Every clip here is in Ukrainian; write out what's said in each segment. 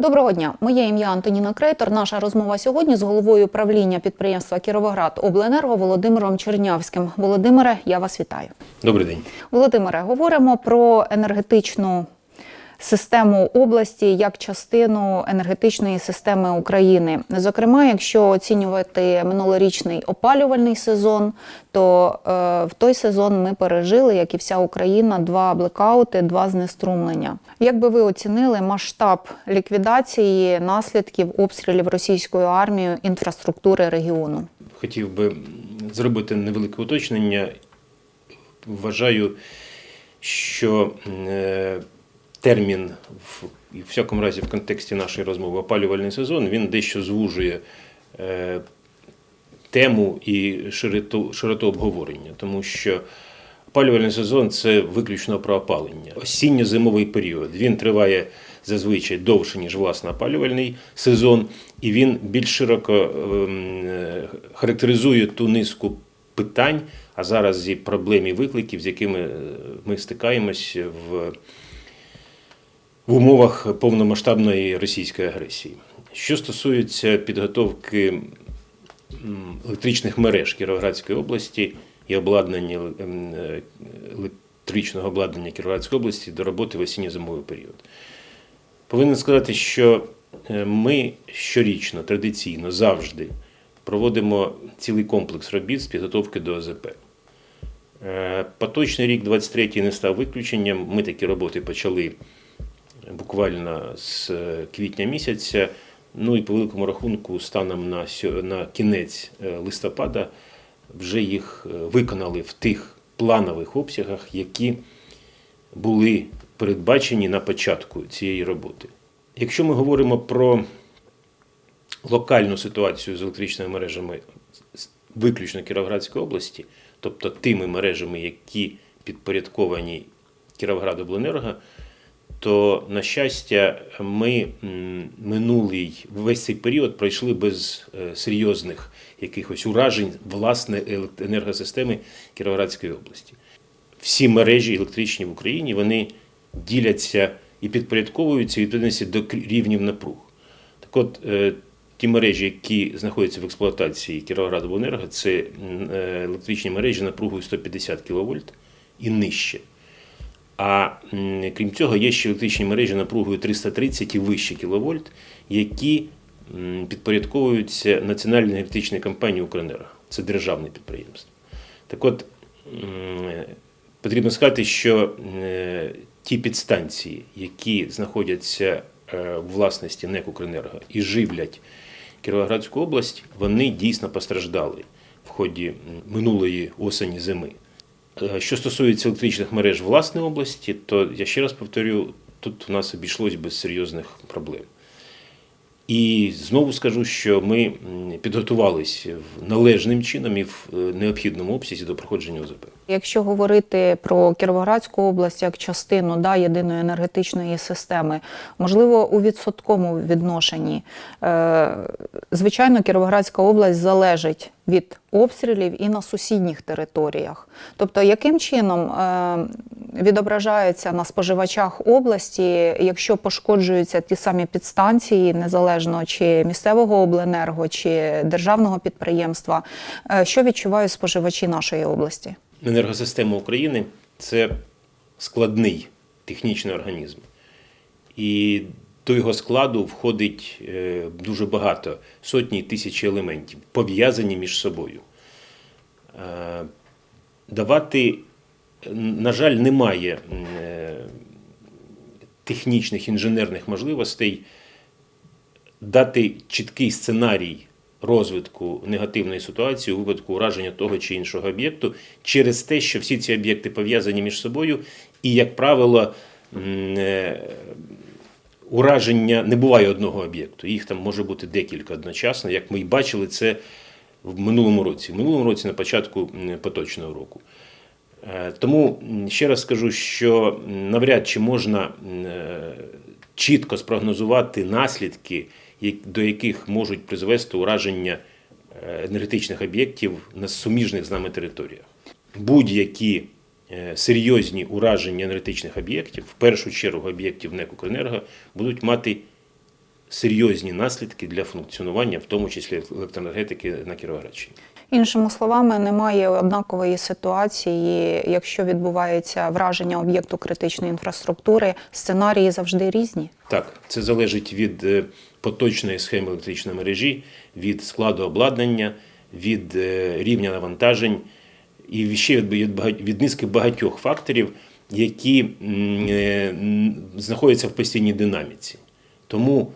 Доброго дня, моє ім'я Антоніна Крейтор. Наша розмова сьогодні з головою правління підприємства Кіровоград Обленерго Володимиром Чернявським. Володимире, я вас вітаю. Добрий день. Володимире, говоримо про енергетичну систему області як частину енергетичної системи України. Зокрема, якщо оцінювати минулорічний опалювальний сезон, то е, в той сезон ми пережили, як і вся Україна, два блекаути, два знеструмлення. Як би ви оцінили масштаб ліквідації наслідків обстрілів російською армією інфраструктури регіону? Хотів би зробити невелике уточнення. Вважаю, що е, термін, в, всякому разі, в контексті нашої розмови опалювальний сезон, він дещо звужує е, тему і широту, широту обговорення, тому що опалювальний сезон це виключно про опалення. Осінньо-зимовий період він триває зазвичай довше, ніж власне опалювальний сезон, і він більш широко ем, е, характеризує ту низку питань, а зараз і проблем і викликів, з якими е, ми стикаємось в в умовах повномасштабної російської агресії. Що стосується підготовки електричних мереж Кіровоградської області і обладнання е, електричного обладнання Кіровоградської області до роботи в осінньо-зимовий період, повинен сказати, що е, ми щорічно, традиційно, завжди проводимо цілий комплекс робіт з підготовки до ОЗП. Е, Поточний рік 23-й не став виключенням. Ми такі роботи почали буквально з квітня місяця. Ну і по великому рахунку, станом на, на кінець е, листопада, вже їх е, виконали в тих планових обсягах, які були передбачені на початку цієї роботи. Якщо ми говоримо про локальну ситуацію з електричними мережами виключно Кіровоградської області, тобто тими мережами, які підпорядковані Кіровоградобленерго, то, на щастя, ми минулий весь цей період пройшли без е, серйозних якихось уражень власне енергосистеми Кіровоградської області. Всі мережі електричні в Україні вони діляться і підпорядковуються відповідності до рівнів напруг. Так от, е, ті мережі, які знаходяться в експлуатації Кіровоградобленерго, це е, електричні мережі напругою 150 кВт і нижче. А крім цього, є ще електричні мережі напругою 330 і вище кВт, які підпорядковуються Національній енергетичній компанії «Укренерго». Це державне підприємство. Так от, потрібно сказати, що е, ті підстанції, які знаходяться е, у власності НЕК «Укренерго» і живлять Кіровоградську область, вони дійсно постраждали в ході минулої осені зими. Е, Що стосується електричних мереж власної області, то я ще раз повторю, тут у нас обійшлось без серйозних проблем. І знову скажу, що ми в належним чином і в е, необхідному обсязі до проходження ОЗП. Якщо говорити про Кіровоградську область як частину да, єдиної енергетичної системи, можливо, у відсотковому відношенні, е, звичайно, Кіровоградська область залежить від обстрілів і на сусідніх територіях. Тобто, яким чином е, відображається на споживачах області, якщо пошкоджуються ті самі підстанції, незалежно чи місцевого обленерго, чи державного підприємства, е, що відчувають споживачі нашої області? Енергосистема України це складний технічний організм. І до його складу входить е, дуже багато, сотні тисячі елементів, пов'язані між собою. Е, Давати, на жаль, немає е, технічних інженерних можливостей дати чіткий сценарій розвитку негативної ситуації у випадку ураження того чи іншого об'єкту через те, що всі ці об'єкти пов'язані між собою, і, як правило, ураження не буває одного об'єкту. Їх там може бути декілька одночасно, як ми і бачили це в минулому році. В минулому році на початку поточного року. Е, Тому ще раз скажу, що навряд чи можна е, чітко спрогнозувати наслідки, до яких можуть призвести ураження е, енергетичних об'єктів на суміжних з нами територіях. Будь-які серйозні ураження енергетичних об'єктів, в першу чергу об'єктів НЕК «Укренерго», будуть мати серйозні наслідки для функціонування, в тому числі електроенергетики на Кіровоградщині. Іншими словами, немає однакової ситуації, якщо відбувається враження об'єкту критичної інфраструктури, сценарії завжди різні. Так, це залежить від е, поточної схеми електричної мережі, від складу обладнання, від е, рівня навантажень і ще від, багать- від низки багатьох факторів, які е, знаходяться в постійній динаміці. Тому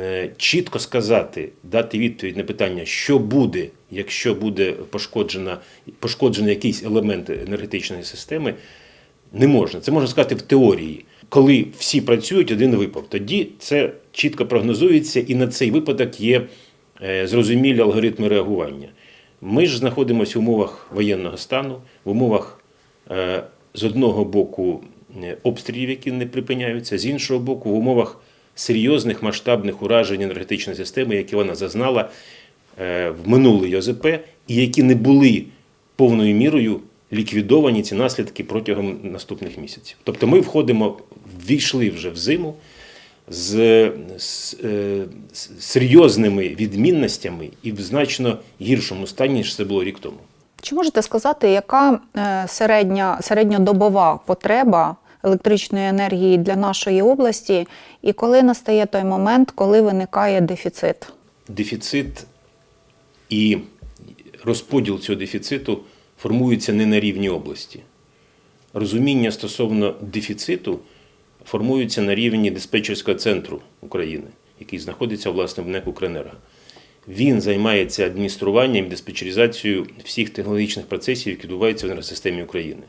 е, чітко сказати, дати відповідь на питання, що буде, якщо буде пошкоджена, пошкоджений якийсь елемент енергетичної системи, не можна. Це можна сказати в теорії. Коли всі працюють, один випав. Тоді це чітко прогнозується, і на цей випадок є е, зрозумілі алгоритми реагування. Ми ж знаходимося в умовах воєнного стану, в умовах е, з одного боку е, обстрілів, які не припиняються, з іншого боку, в умовах серйозних масштабних уражень енергетичної системи, які вона зазнала е, в минулий ОЗП, і які не були повною мірою ліквідовані ці наслідки протягом наступних місяців. Тобто ми входимо, ввійшли вже в зиму з, е, з серйозними відмінностями і в значно гіршому стані, ніж це було рік тому. Чи можете сказати, яка е, середня, середньодобова потреба електричної енергії для нашої області, і коли настає той момент, коли виникає дефіцит? Дефіцит і розподіл цього дефіциту формується не на рівні області. Розуміння стосовно дефіциту формується на рівні диспетчерського центру України, який знаходиться власне в НЕК «Укренерго». Він займається адмініструванням і диспетчеризацією всіх технологічних процесів, які відбуваються в енергосистемі України.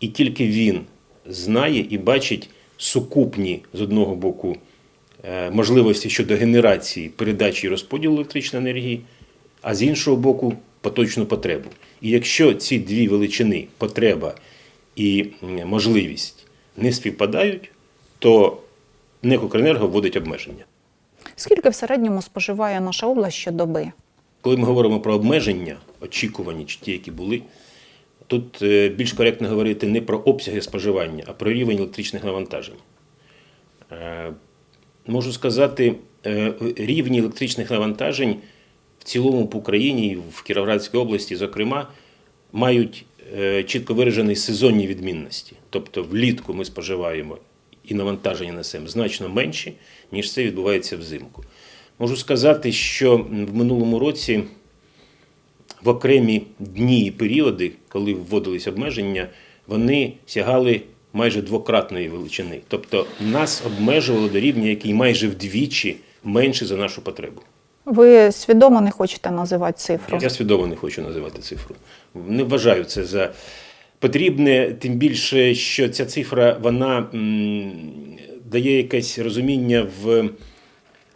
І тільки він знає і бачить сукупні з одного боку е, можливості щодо генерації, передачі і розподілу електричної енергії, а з іншого боку, поточну потребу. І якщо ці дві величини потреба і можливість не співпадають, то НЕК «Укренерго вводить обмеження. Скільки в середньому споживає наша область щодоби? Коли ми говоримо про обмеження, очікувані чи ті, які були, тут е, більш коректно говорити не про обсяги споживання, а про рівень електричних навантажень. Е, Можу сказати, е, рівні електричних навантажень в цілому по Україні і в Кіровоградській області, зокрема, мають чітко виражені сезонні відмінності. Тобто влітку ми споживаємо і навантаження несемо значно менші, ніж це відбувається взимку. Можу сказати, що в минулому році в окремі дні і періоди, коли вводились обмеження, вони сягали майже двократної величини. Тобто нас обмежували до рівня, який майже вдвічі менше за нашу потребу. Ви свідомо не хочете називати цифру? Я свідомо не хочу називати цифру. Не вважаю це за потрібне, тим більше, що ця цифра вона дає якесь розуміння в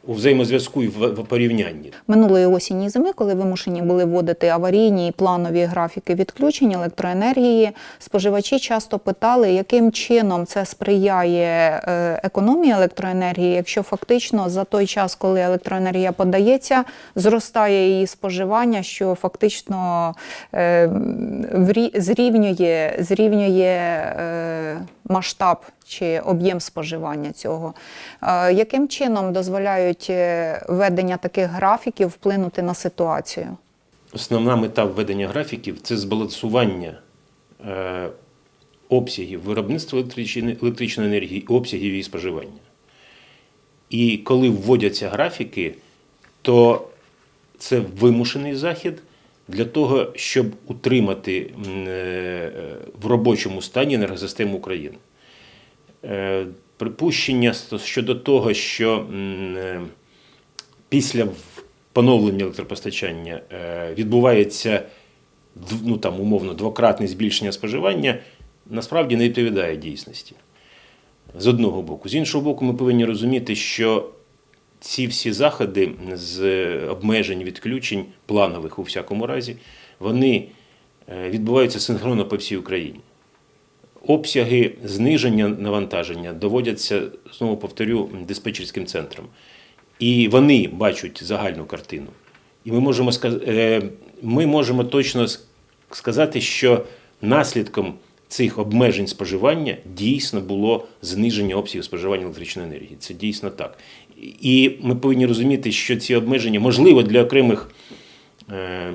у взаємозв'язку і в, порівнянні. Минулої осені і зими, коли вимушені були вводити аварійні і планові графіки відключень електроенергії, споживачі часто питали, яким чином це сприяє е, економії електроенергії, якщо фактично за той час, коли електроенергія подається, зростає її споживання, що фактично е, зрівнює, зрівнює е, масштаб чи об'єм споживання цього. Е, Яким чином дозволяють е, введення таких графіків вплинути на ситуацію? Основна мета введення графіків це збалансування е, обсягів виробництва електричної, енергії обсягів її споживання. І коли вводяться графіки, то це вимушений захід для того, щоб утримати е, в робочому стані енергосистему України. Е, Припущення щодо того, що е, після поновлення електропостачання відбувається ну, там, умовно двократне збільшення споживання, насправді не відповідає дійсності. З одного боку. З іншого боку, ми повинні розуміти, що ці всі заходи з обмежень, відключень, планових у всякому разі, вони е, відбуваються синхронно по всій Україні. Обсяги зниження навантаження доводяться, знову повторю, диспетчерським центром. І вони бачать загальну картину. І ми можемо, е, ми можемо точно сказати, що наслідком цих обмежень споживання дійсно було зниження обсягів споживання електричної енергії. Це дійсно так. І ми повинні розуміти, що ці обмеження можливо для окремих е,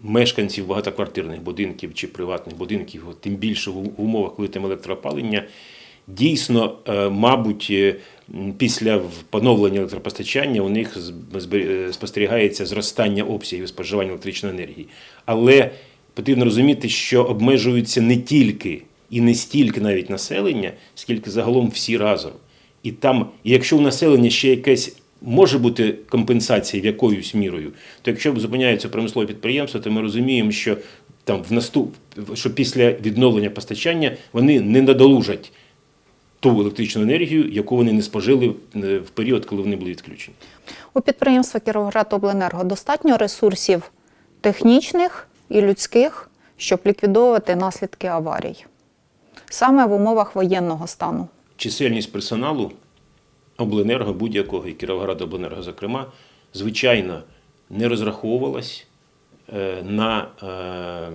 мешканців багатоквартирних будинків чи приватних будинків, тим більше в умовах, коли там електроопалення, дійсно, е, мабуть, е, після поновлення електропостачання у них спостерігається зростання обсягів споживання електричної енергії. Але потрібно розуміти, що обмежуються не тільки і не стільки навіть населення, скільки загалом всі разом. І там, якщо у населення ще якесь може бути компенсація в якоюсь мірою, то якщо зупиняється промислове підприємство, то ми розуміємо, що там в наступ, що після відновлення постачання вони не надолужать ту електричну енергію, яку вони не спожили е, в період, коли вони були відключені. У підприємства Кіровоградобленерго достатньо ресурсів технічних і людських, щоб ліквідовувати наслідки аварій, саме в умовах воєнного стану. Чисельність персоналу обленерго будь-якого, і Кіровоградобленерго, зокрема, звичайно, не розраховувалась е, на е,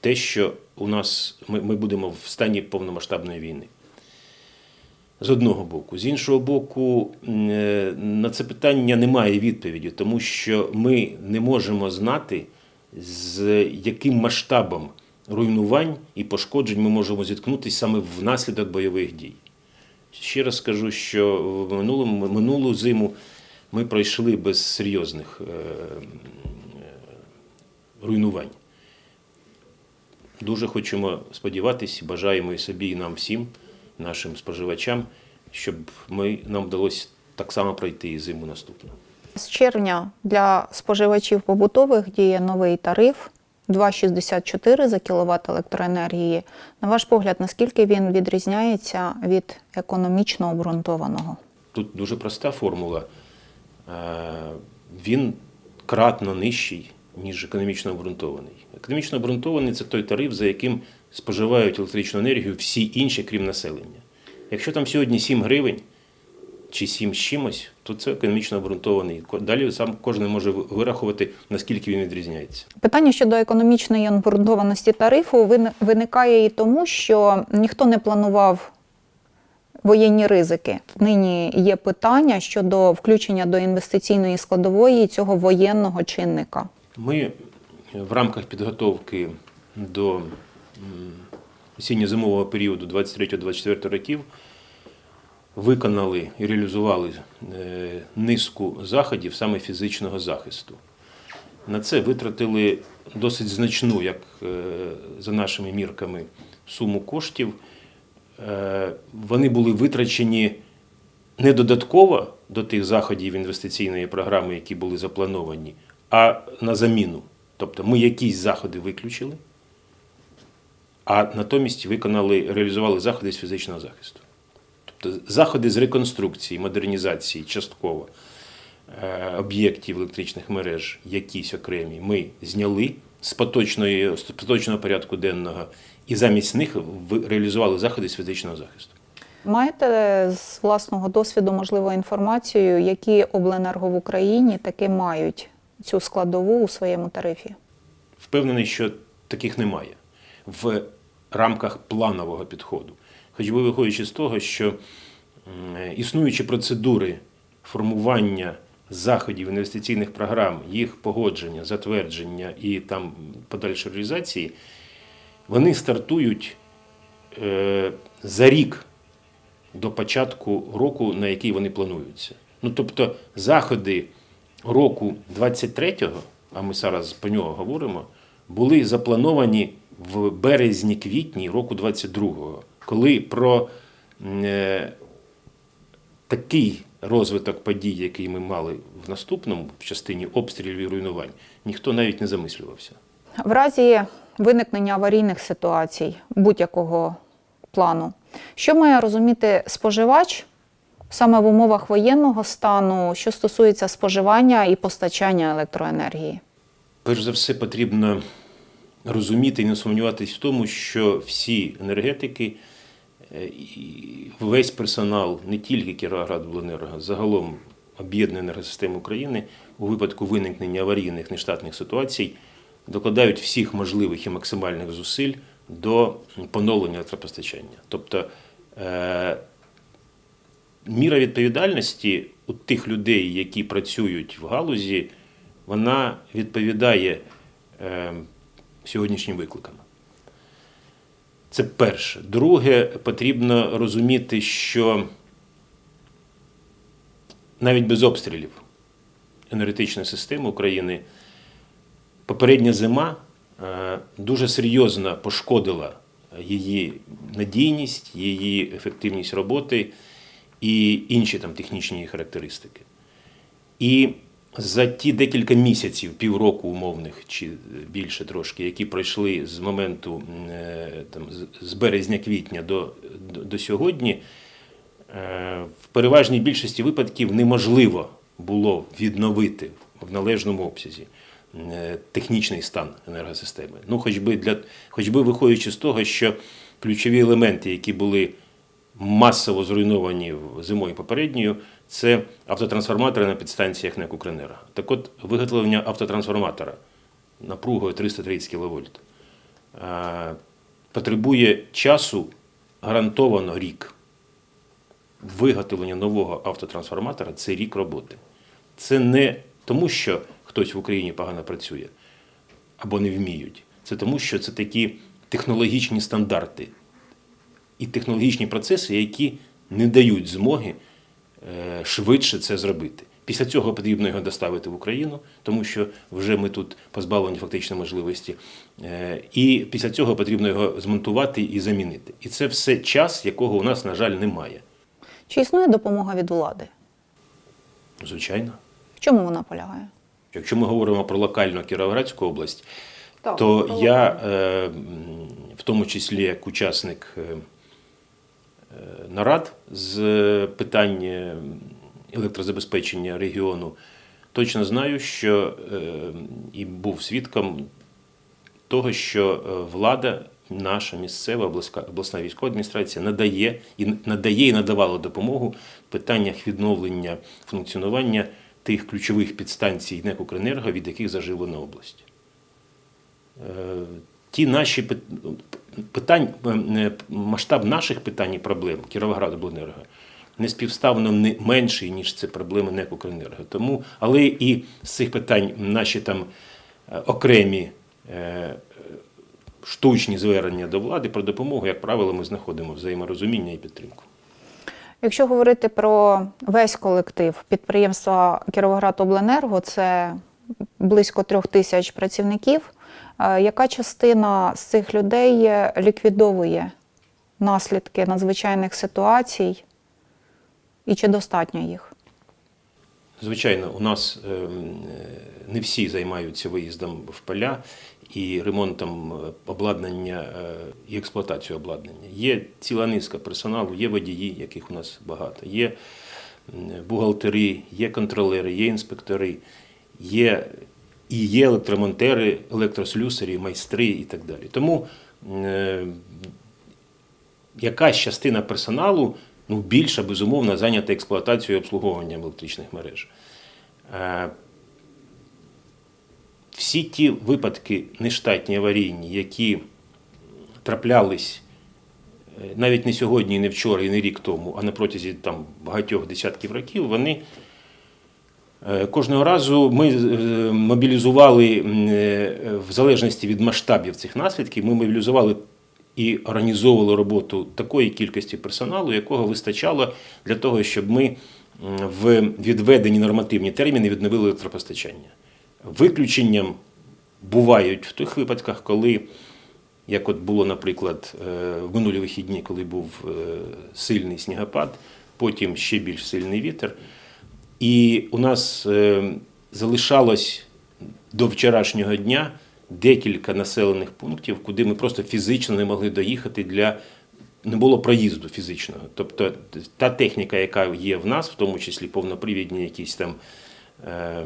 те, що у нас ми, ми будемо в стані повномасштабної війни. З одного боку. З іншого боку, е, на це питання немає відповіді, тому що ми не можемо знати, з яким масштабом руйнувань і пошкоджень ми можемо зіткнутися саме внаслідок бойових дій. Ще раз скажу, що в минулому, минулу зиму ми пройшли без серйозних е, е, руйнувань. Дуже хочемо сподіватися, бажаємо і собі, і нам всім, нашим споживачам, щоб ми, нам вдалося так само пройти і зиму наступну. З червня для споживачів побутових діє новий тариф 2,64 за кіловат електроенергії. На ваш погляд, наскільки він відрізняється від економічно обґрунтованого? Тут дуже проста формула. Е, Він кратно нижчий, ніж економічно обґрунтований. Економічно обґрунтований це той тариф, за яким споживають електричну енергію всі інші, крім населення. Якщо там сьогодні 7 гривень чи 7 з чимось, то це економічно обґрунтований. Далі сам кожен може вирахувати, наскільки він відрізняється. Питання щодо економічної обґрунтованості тарифу вин- виникає і тому, що ніхто не планував воєнні ризики. Нині є питання щодо включення до інвестиційної складової цього воєнного чинника. Ми в рамках підготовки до осінньо-зимового періоду 23-24 років виконали і реалізували е, низку заходів саме фізичного захисту. На це витратили досить значну, як е, за нашими мірками, суму коштів. Е, Вони були витрачені не додатково до тих заходів інвестиційної програми, які були заплановані, а на заміну. Тобто ми якісь заходи виключили, а натомість виконали, реалізували заходи з фізичного захисту. Тобто заходи з реконструкції, модернізації частково е, об'єктів електричних мереж, якісь окремі, ми зняли з, поточної, з поточного порядку денного, і замість них реалізували заходи з фізичного захисту. Маєте з власного досвіду, можливо, інформацію, які обленерго в Україні таки мають цю складову у своєму тарифі? Впевнений, що таких немає в рамках планового підходу. Хоч би виходячи з того, що існуючі процедури формування заходів інвестиційних програм, їх погодження, затвердження і там подальшої реалізації, вони стартують е, за рік до початку року, на який вони плануються. Ну тобто заходи року 23-го, а ми зараз про нього говоримо, були заплановані в березні-квітні року 22-го, коли про е, такий розвиток подій, який ми мали в наступному в частині обстрілів і руйнувань, ніхто навіть не замислювався. В разі виникнення аварійних ситуацій будь-якого плану, що має розуміти споживач саме в умовах воєнного стану, що стосується споживання і постачання електроенергії? Перш за все, потрібно розуміти і не сумніватися в тому, що всі енергетики, весь персонал, не тільки Кіровоградобленерго, загалом об'єднаної енергосистеми України у випадку виникнення аварійних нештатних ситуацій докладають всіх можливих і максимальних зусиль до поновлення електропостачання. Тобто е, міра відповідальності у тих людей, які працюють в галузі, вона відповідає е, сьогоднішнім викликам. Це перше. Друге, потрібно розуміти, що навіть без обстрілів енергетичної системи України попередня зима е, дуже серйозно пошкодила її надійність, її ефективність роботи і інші там технічні характеристики. І за ті декілька місяців, півроку умовних чи більше трошки, які пройшли з моменту е, там, з- березня-квітня до, до, до сьогодні, е, в переважній більшості випадків неможливо було відновити в належному обсязі е, технічний стан енергосистеми. Ну, хоч би, для, хоч би виходячи з того, що ключові елементи, які були масово зруйновані зимою попередньою, це автотрансформатори на підстанціях НЕК «Укренерго». Так от, виготовлення автотрансформатора напругою 330 кВт е, потребує часу гарантовано рік. Виготовлення нового автотрансформатора це рік роботи. Це не тому, що хтось в Україні погано працює або не вміють. Це тому, що це такі технологічні стандарти і технологічні процеси, які не дають змоги е, швидше це зробити. Після цього потрібно його доставити в Україну, тому що вже ми тут позбавлені фактично можливості. Е, І після цього потрібно його змонтувати і замінити. І це все час, якого у нас, на жаль, немає. Чи існує допомога від влади? Звичайно. В чому вона полягає? Якщо ми говоримо про локальну Кіровоградську область, Так, то я, е, в тому числі як учасник нарад з е, питань е, електрозабезпечення регіону, точно знаю, що е, і був свідком того, що е, влада, наша місцева обласна військова адміністрація надає і надає і надавала допомогу в питаннях відновлення функціонування тих ключових підстанцій НЕК «Укренерго», від яких заживлена область. Е, Ті наші питань, е, масштаб наших питань і проблем Кіровоградобленерго не співставно не менший, ніж це проблеми НЕК «Укренерго». Тому, але і з цих питань наші там е, окремі е, штучні звернення до влади про допомогу, як правило, ми знаходимо взаєморозуміння і підтримку. Якщо говорити про весь колектив підприємства Кіровоградобленерго, це близько трьох тисяч працівників. Е, Яка частина з цих людей е, ліквідовує наслідки надзвичайних ситуацій, і чи достатньо їх? Звичайно, у нас ем, не всі займаються виїздом в поля і ремонтом е, обладнання і експлуатацією обладнання. Є ціла низка персоналу, є водії, яких у нас багато, є бухгалтери, є контролери, є інспектори, є і є електромонтери, електрослюсарі, майстри і так далі. Тому е, якась частина персоналу, ну більша, безумовно, зайнята експлуатацією і обслуговуванням електричних мереж. Е, Всі ті випадки нештатні аварійні, які траплялись е, навіть не сьогодні, не вчора, і не рік тому, а на протязі там, багатьох десятків років, вони Кожного разу ми е, мобілізували, е, в залежності від масштабів цих наслідків, ми мобілізували і організовували роботу такої кількості персоналу, якого вистачало для того, щоб ми в відведені нормативні терміни відновили електропостачання. Виключенням бувають в тих випадках, коли, як от було, наприклад, е, в минулі вихідні, коли був е, сильний снігопад, потім ще більш сильний вітер. І у нас е, залишалось до вчорашнього дня декілька населених пунктів, куди ми просто фізично не могли доїхати для не було проїзду фізичного. Тобто та техніка, яка є в нас, в тому числі повнопривідні якісь там е,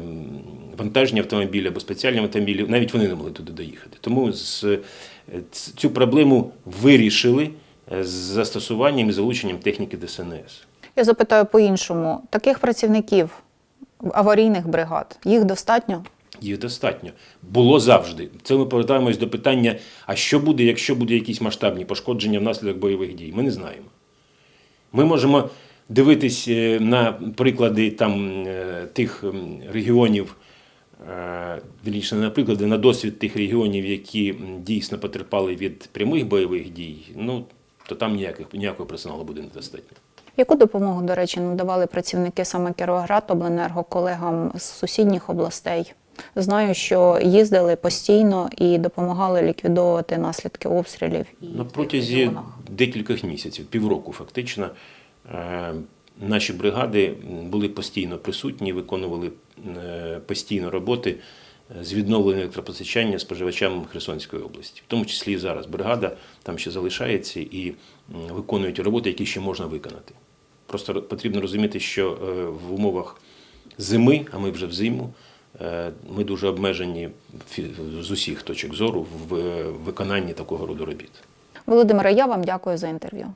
вантажні автомобілі або спеціальні автомобілі, навіть вони не могли туди доїхати. Тому цю проблему вирішили е, з застосуванням і залученням техніки ДСНС. Я запитаю по-іншому: таких працівників аварійних бригад їх достатньо? Їх достатньо. Було завжди. Це ми повертаємось до питання: а що буде, якщо буде якісь масштабні пошкодження внаслідок бойових дій? Ми не знаємо. Ми можемо дивитись е, на приклади там е, тих регіонів, е, вірніше, на приклади, на досвід тих регіонів, які дійсно потерпали від прямих бойових дій, ну то там ніяких, ніякого персоналу буде недостатньо. Яку допомогу, до речі, надавали працівники саме Кіровоград обленерго колегам з сусідніх областей? Знаю, що їздили постійно і допомагали ліквідовувати наслідки обстрілів. і На протязі декількох місяців, півроку фактично, е, наші бригади були постійно присутні, виконували е, постійно роботи е, з відновлення електропостачання споживачам Херсонської області. В тому числі і зараз бригада там ще залишається і виконують роботи, які ще можна виконати. Просто потрібно розуміти, що е, в умовах зими, а ми вже в зиму, е, ми дуже обмежені з усіх точок зору в е, виконанні такого роду робіт. Володимире, я вам дякую за інтерв'ю.